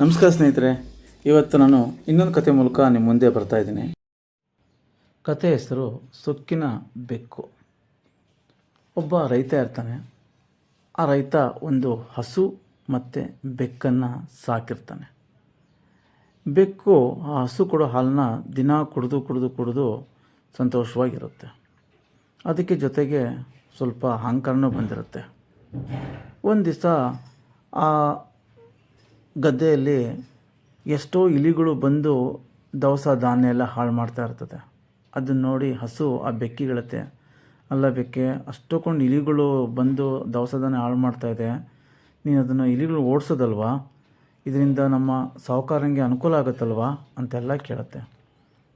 ನಮಸ್ಕಾರ ಸ್ನೇಹಿತರೆ, ಇವತ್ತು ನಾನು ಇನ್ನೊಂದು ಕತೆ ಮೂಲಕ ನಿಮ್ಮ ಮುಂದೆ ಬರ್ತಾ ಇದ್ದೀನಿ. ಕತೆ ಹೆಸರು ಸೊಕ್ಕಿನ ಬೆಕ್ಕು. ಒಬ್ಬ ರೈತ ಇರ್ತಾನೆ. ಆ ರೈತ ಒಂದು ಹಸು ಮತ್ತು ಬೆಕ್ಕನ್ನು ಸಾಕಿರ್ತಾನೆ. ಬೆಕ್ಕು, ಆ ಹಸು ಕೊಡೋ ಹಾಲನ್ನ ದಿನ ಕುಡಿದು ಕುಡಿದು ಕುಡಿದು ಸಂತೋಷವಾಗಿರುತ್ತೆ. ಅದಕ್ಕೆ ಜೊತೆಗೆ ಸ್ವಲ್ಪ ಅಹಂಕಾರನೂ ಬಂದಿರುತ್ತೆ. ಒಂದು ದಿವಸ ಆ ಗದ್ದೆಯಲ್ಲಿ ಎಷ್ಟೋ ಇಲಿಗಳು ಬಂದು ದವಸ ಧಾನ್ಯ ಎಲ್ಲ ಹಾಳು ಮಾಡ್ತಾ ಇರ್ತದೆ. ಅದನ್ನು ನೋಡಿ ಹಸು ಆ ಬೆಕ್ಕಿಗಳತ್ತೆ ಅಲ್ಲ ಬೆಕ್ಕೆ ಅಷ್ಟೊಂದು ಇಲಿಗಳು ಬಂದು ದವಸ ಧಾನ್ಯ ಹಾಳು ಮಾಡ್ತಾಯಿದೆ ನೀನು ಅದನ್ನು ಇಲಿಗಳು ಓಡಿಸೋದಲ್ವಾ? ಇದರಿಂದ ನಮ್ಮ ಸಾಹುಕಾರಂಗೆ ಅನುಕೂಲ ಆಗುತ್ತಲ್ವಾ? ಅಂತೆಲ್ಲ ಕೇಳುತ್ತೆ.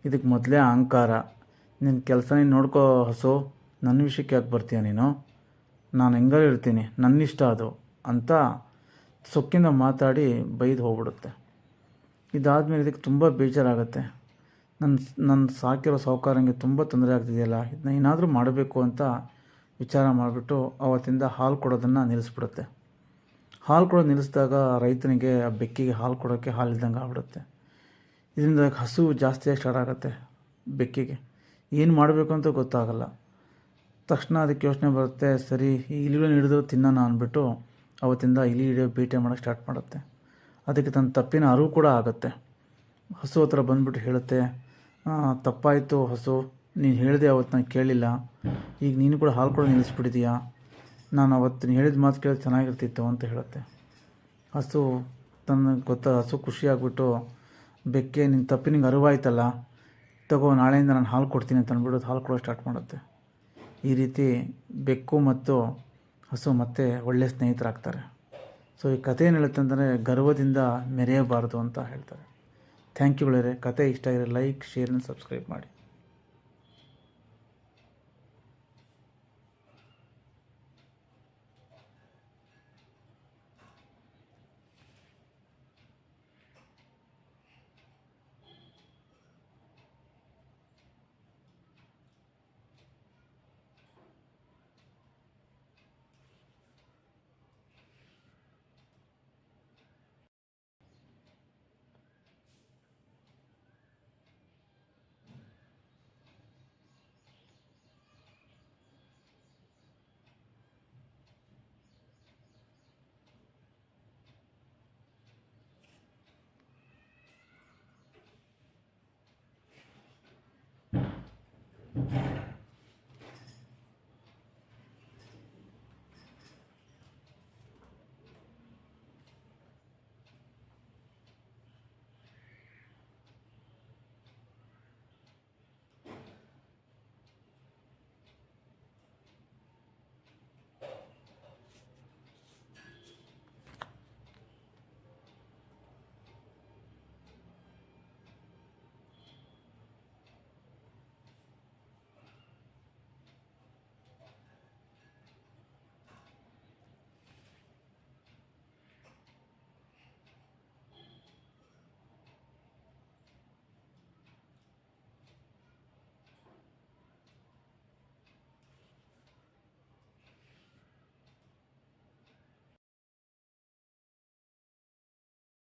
ಇದಕ್ಕೆ ಮೊದಲೇ ಅಹಂಕಾರ. ನಿನ್ನ ಕೆಲಸ ನೀನು ನೋಡ್ಕೋ ಹಸು ನನ್ನ ವಿಷಯಕ್ಕೆ ಯಾಕೆ ಬರ್ತೀಯ ನೀನು? ನಾನು ಹೆಂಗಾರು ಇರ್ತೀನಿ ನನ್ನಿಷ್ಟ ಅದು, ಅಂತ ಸೊಕ್ಕಿಂದ ಮಾತಾಡಿ ಬೈದು ಹೋಗ್ಬಿಡುತ್ತೆ. ಇದಾದಮೇಲೆ ಇದಕ್ಕೆ ತುಂಬ ಬೇಜಾರಾಗುತ್ತೆ. ನನ್ನ ನನ್ನ ಸಾಕಿರೋ ಸಾಹುಕಾರಂಗೆ ತುಂಬ ತೊಂದರೆ ಆಗ್ತಿದೆಯಲ್ಲ ಇದನ್ನ ಏನಾದರೂ ಮಾಡಬೇಕು ಅಂತ ವಿಚಾರ ಮಾಡಿಬಿಟ್ಟು ಅವತ್ತಿಂದ ಹಾಲು ಕೊಡೋದನ್ನು ನಿಲ್ಲಿಸ್ಬಿಡುತ್ತೆ. ಹಾಲು ಕೊಡೋದು ನಿಲ್ಲಿಸಿದಾಗ ರೈತನಿಗೆ ಆ ಬೆಕ್ಕಿಗೆ ಹಾಲು ಕೊಡೋಕ್ಕೆ ಹಾಲು ಇದ್ದಂಗೆ ಆಗ್ಬಿಡುತ್ತೆ. ಇದರಿಂದ ಹಸು ಜಾಸ್ತಿಯಾಗಿ ಸ್ಟಾರ್ಟ್ ಆಗುತ್ತೆ ಬೆಕ್ಕಿಗೆ. ಏನು ಮಾಡಬೇಕು ಅಂತ ಗೊತ್ತಾಗಲ್ಲ. ತಕ್ಷಣ ಅದಕ್ಕೆ ಯೋಚನೆ ಬರುತ್ತೆ, ಸರಿ ಇಲಿಗಳನ್ನ ಹಿಡಿದು ತಿನ್ನೋಣ ಅಂದ್ಬಿಟ್ಟು ಅವತ್ತಿಂದ ಇಲಿ ಹಿಡಿಯೋ ಬೇಟೆ ಮಾಡೋಕ್ಕೆ ಸ್ಟಾರ್ಟ್ ಮಾಡುತ್ತೆ. ಅದಕ್ಕೆ ತನ್ನ ತಪ್ಪಿನ ಅರಿವು ಕೂಡ ಆಗುತ್ತೆ. ಹಸು ಹತ್ರ ಬಂದ್ಬಿಟ್ಟು ಹೇಳುತ್ತೆ "ಆ, ತಪ್ಪಾಯಿತು ಹಸು ನೀನು ಹೇಳಿದೆ ಅವತ್ತು ನಾನು ಕೇಳಿಲ್ಲ. ಈಗ ನೀನು ಕೂಡ ಹಾಲು ಕೂಡ ನಿಲ್ಲಿಸ್ಬಿಟ್ಟಿದೀಯಾ? ನಾನು ಅವತ್ತು ಹೇಳಿದ ಮಾತು ಕೇಳಿ ಚೆನ್ನಾಗಿರ್ತಿತ್ತು ಅಂತ ಹೇಳುತ್ತೆ. ಹಸು ತನ್ನ ಗೊತ್ತ ಹಸು ಖುಷಿಯಾಗ್ಬಿಟ್ಟು ಬೆಕ್ಕೆ ನಿನ್ನ ತಪ್ಪಿನಿಗೆ ಅರಿವಾಯ್ತಲ್ಲ ತಗೋ ನಾಳೆಯಿಂದ ನಾನು ಹಾಲು ಕೊಡ್ತೀನಿ ಅಂತ ಅಂದ್ಬಿಟ್ಟು ಹಾಲು ಕೊಡೋ ಸ್ಟಾರ್ಟ್ ಮಾಡುತ್ತೆ. ಈ ರೀತಿ ಬೆಕ್ಕು ಮತ್ತು ಹಸು ಮತ್ತೆ ಒಳ್ಳೆಯ ಸ್ನೇಹಿತರಾಗ್ತಾರೆ. ಸೊ ಈ ಕಥೆ ಏನು ಹೇಳುತ್ತೆ ಅಂದರೆ ಗರ್ವದಿಂದ ಮೆರೆಯಬಾರದು ಅಂತ ಹೇಳ್ತಾರೆ. ಥ್ಯಾಂಕ್ ಯು ಗೆಳೆಯರೆ ಕತೆ ಇಷ್ಟ ಆಗಿದೆ ಲೈಕ್ ಶೇರ್ ಸಬ್ಸ್ಕ್ರೈಬ್ ಮಾಡಿ.